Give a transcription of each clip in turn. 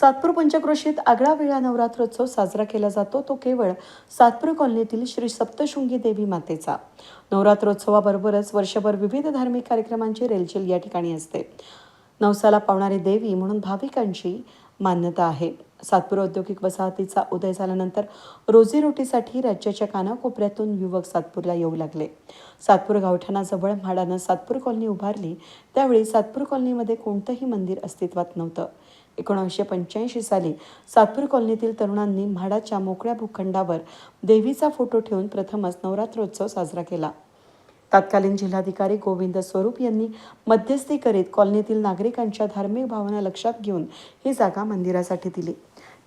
सातपूर पंचक्रोशीत आगळा वेळा नवरात्रोत्सव साजरा केला जातो. तो केवळ सातपूर कॉलनीतील श्री सप्तशृंगी देवी मातेचा. नवरात्रोत्सवाबरोबरच वर्षभर विविध धार्मिक कार्यक्रमांची रेलचेल या ठिकाणी असते. नवसाला पावणारी देवी म्हणून भाविकांची मान्यता आहे. सातपूर औद्योगिक वसाहतीचा उदय झाल्यानंतर रोजीरोटीसाठी राज्याच्या कानाकोपऱ्यातून युवक सातपूरला येऊ लागले. सातपूर गावठाणाजवळ म्हाडानं सातपूर कॉलनी उभारली. त्यावेळी सातपूर कॉलनीमध्ये कोणतंही मंदिर अस्तित्वात नव्हतं. एकोणीसशे पंच्याऐंशी साली सातपूर कॉलनीतील तरुणांनी म्हाडाच्या मोकळ्या भूखंडावर देवीचा फोटो ठेवून प्रथमच नवरात्रोत्सव साजरा केला. तत्कालीन जिल्हाधिकारी गोविंद स्वरूप यांनी मध्यस्थी करीत कॉलनीतील नागरिकांच्या धार्मिक भावना लक्षात घेऊन ही जागा मंदिरासाठी दिली.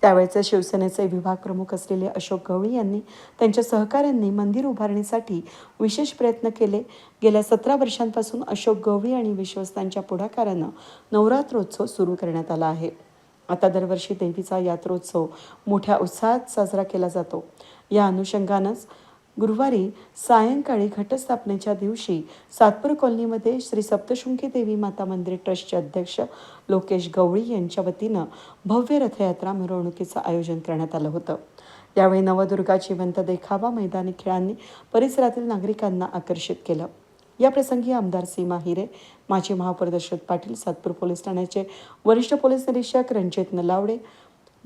त्यावेळचे शिवसेनेचे विभाग प्रमुख असलेले अशोक गवळी यांनी त्यांच्या सहकाऱ्यांनी मंदिर उभारणीसाठी विशेष प्रयत्न केले. गेल्या सतरा वर्षांपासून अशोक गवळी आणि विश्वस्तांच्या पुढाकारानं नवरात्रोत्सव सुरू करण्यात आला आहे. आता दरवर्षी देवीचा यात्रोत्सव मोठ्या उत्साहात साजरा केला जातो. या अनुषंगानंच गुरुवारी सायंकाळी घटस्थापनेच्या दिवशी सातपूर कॉलनीमध्ये श्री सप्तशृंगी देवी माता मंदिर ट्रस्टचे अध्यक्ष लोकेश गवळी यांच्या वतीनं भव्य रथयात्रा मिरवणुकीचं आयोजन करण्यात आलं होतं. यावेळी नवदुर्गा जिवंत देखावा मैदानी खेळांनी परिसरातील नागरिकांना आकर्षित केलं. या प्रसंगी आमदार सीमा हिरे माजी महापौर दशरथ पाटील सातपूर पोलीस ठाण्याचे वरिष्ठ पोलीस निरीक्षक रणजित नलावडे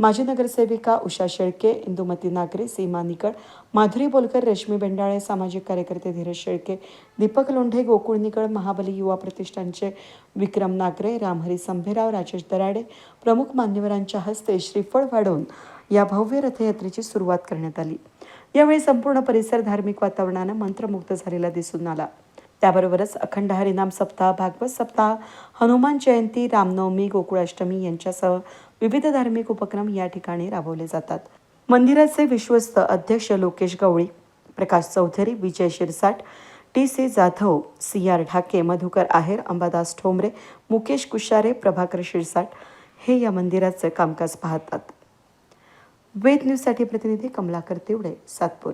माजी नगरसेविका उषा शेळके इंदुमती नागरे सीमा निकड माधुरी बोलकर रश्मी बेंडाळे सामाजिक कार्यकर्ते धीरज शेळके दीपक लोंढे गोकुळ निकड महाबली युवा प्रतिष्ठानचे विक्रम नागरे रामहरी संभेराव राजेश दराडे प्रमुख मान्यवरांच्या हस्ते श्रीफळ वाढवून या भव्य रथयात्रेची सुरुवात करण्यात आली. यावेळी संपूर्ण परिसर धार्मिक वातावरणानं मंत्रमुग्ध झालेला दिसून आला. त्याबरोबरच अखंड हरिनाम सप्ताह भागवत सप्ताह हनुमान जयंती रामनवमी गोकुळाष्टमी यांच्यासह विविध धार्मिक उपक्रम या ठिकाणी राबवले जातात. मंदिराचे विश्वस्त अध्यक्ष Lokesh Gawali Prakash Chaudhari Vijay Shirsat T C Jadhav C R Dhake Madhukar Aher Ambadas Thombare Mukesh Kushare Prabhakar Shirsat हे या मंदिराचं कामकाज पाहतात. वेद न्यूजसाठी प्रतिनिधी कमलाकर तिवडे सातपूर.